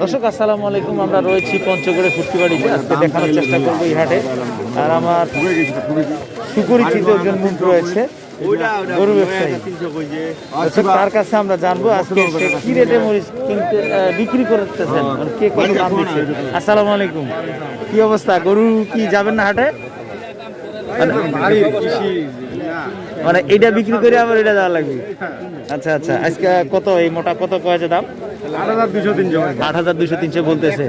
দর্শক, আসসালামু আলাইকুম। আমরা রয়েছি পঞ্চগড়ে ফুটকিবাড়িতে। আজকে দেখানোর চেষ্টা করব এই হাটে। আর আমার সুপরিচিত একজন মুখ রয়েছে, গরু তার কাছে আমরা জানব কি রেটে বিক্রি করতেছেন মানে আসসালামু আলাইকুম। কি অবস্থা? গরু কি যাবেন না হাটে? মানে এটা বিক্রি করে আবার এটা দেওয়া লাগবে? আচ্ছা আচ্ছা। আজকে কত এই মোটা, কত কয়েছে দাম? আট হাজার তিনশো বলতেছে।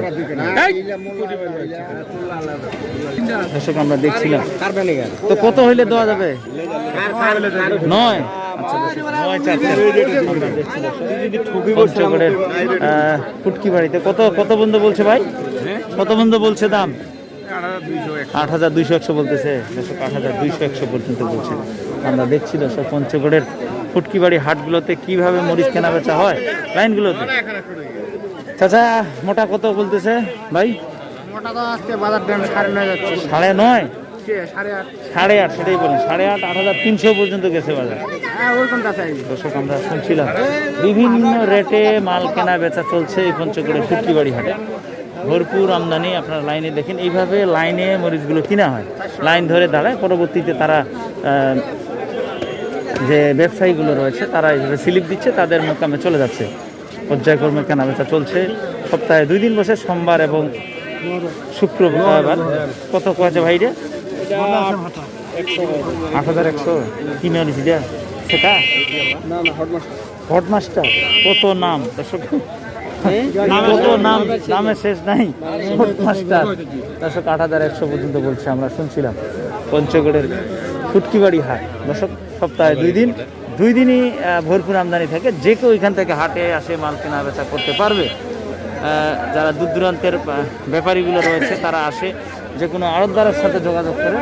আমরা তো কত হইলে দেওয়া যাবে? নয়। আচ্ছা কত কত বন্ধু বলছে ভাই? কত বন্ধু বলছে দাম? আট হাজার দুইশো একশো। বলতেছে। দর্শক আট হাজার দুইশো একশো পর্যন্ত বলছে। আমরা দেখছি দর্শক পঞ্চগড়ের ফুটকি বাড়ি হাটগুলোতে কীভাবে মরিচ কেনা বেচা হয়? লাইনগুলোতে। চাচা মোটা কত বলতেছে? ভাই? সাড়ে নয় সাড়ে আট। সেটাই বলেন। সাড়ে আট আট হাজার তিনশো পর্যন্ত গেছে বাজার। হ্যাঁ দর্শক আমরা শুনছিলাম বিভিন্ন রেটে মাল কেনা বেচা চলছে এই পঞ্চগড়ের ফুটকি বাড়ি হাটে। ভরপুর আমদানি আপনারা লাইনে দেখেন। এইভাবে লাইনে মরিচগুলো কিনা হয়। লাইন ধরে দাঁড়ায় পরবর্তীতে তারা যে ব্যবসায়ীগুলো রয়েছে তারা এইভাবে স্লিপ দিচ্ছে তাদের মোকামে চলে যাচ্ছে। পর্যায়ক্রমে কেনা বেচা চলছে। সপ্তাহে দুই দিন বসে সোমবার এবং শুক্রবার। কত কয়েছে ভাইরে? আট হাজার একশো। কিনে দিয়া সেটা? হটমাস্টার কত নাম? দর্শক নাম নামের শেষ নাই। হটমাস্টার দর্শক আট হাজার একশো পর্যন্ত বলছে আমরা শুনছিলাম। পঞ্চগড়ের ফুটকিবাড়ি হাট। দর্শক সপ্তাহে দুই দিন দুই দিনই ভরপুর আমদানি থাকে। যে কেউ এখান থেকে হাটে আসে মাল কেনা বেচা করতে পারবে। যারা দূর দূরান্তের ব্যাপারীগুলো রয়েছে তারা আসে। যে কোনো আড়তদারের সাথে যোগাযোগ করে